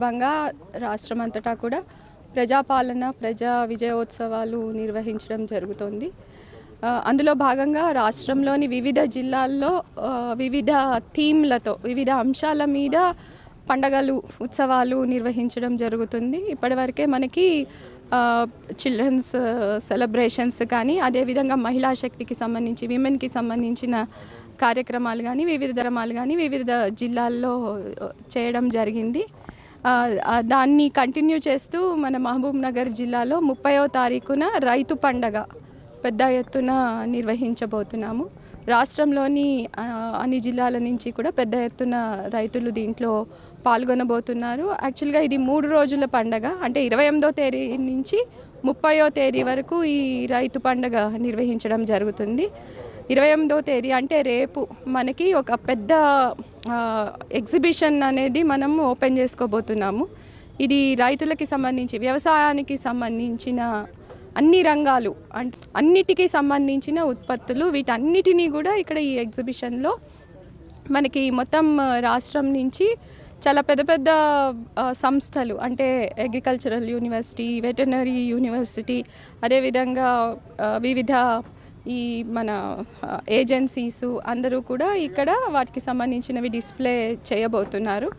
సందర్భంగా రాష్ట్రం అంతటా కూడా ప్రజాపాలన ప్రజా విజయోత్సవాలు నిర్వహించడం జరుగుతుంది. అందులో భాగంగా రాష్ట్రంలోని వివిధ జిల్లాల్లో వివిధ థీమ్లతో వివిధ అంశాల మీద పండగలు ఉత్సవాలు నిర్వహించడం జరుగుతుంది. ఇప్పటివరకే మనకి చిల్డ్రన్స్ సెలబ్రేషన్స్ కానీ అదేవిధంగా మహిళా శక్తికి సంబంధించి విమెన్కి సంబంధించిన కార్యక్రమాలు కానీ వివిధ ధర్మాలు కానీ వివిధ జిల్లాల్లో చేయడం జరిగింది. దాన్ని కంటిన్యూ చేస్తూ మన మహబూబ్ నగర్ జిల్లాలో ముప్పయో తారీఖున రైతు పండగ పెద్ద ఎత్తున నిర్వహించబోతున్నాము. రాష్ట్రంలోని అన్ని జిల్లాల నుంచి కూడా పెద్ద ఎత్తున రైతులు దీంట్లో పాల్గొనబోతున్నారు. యాక్చువల్గా ఇది మూడు రోజుల పండగ. అంటే ఇరవై ఎనిమిదో తేదీ నుంచి ముప్పయో తేదీ వరకు ఈ రైతు పండగ నిర్వహించడం జరుగుతుంది. ఇరవై ఎనిమిదో తేదీ అంటే రేపు మనకి ఒక పెద్ద ఎగ్జిబిషన్ అనేది మనం ఓపెన్ చేసుకోబోతున్నాము. ఇది రైతులకి సంబంధించి వ్యవసాయానికి సంబంధించిన అన్ని రంగాలు అంటే అన్నిటికీ సంబంధించిన ఉత్పత్తులు వీటన్నిటినీ కూడా ఇక్కడ ఈ ఎగ్జిబిషన్లో మనకి మొత్తం రాష్ట్రం నుంచి చాలా పెద్ద పెద్ద సంస్థలు అంటే అగ్రికల్చరల్ యూనివర్సిటీ వెటర్నరీ యూనివర్సిటీ అదేవిధంగా వివిధ ఈ మన ఏజెన్సీస్ అందరూ కూడా ఇక్కడ వాటికి సంబంధించినవి డిస్ప్లే చేయబోతున్నారు.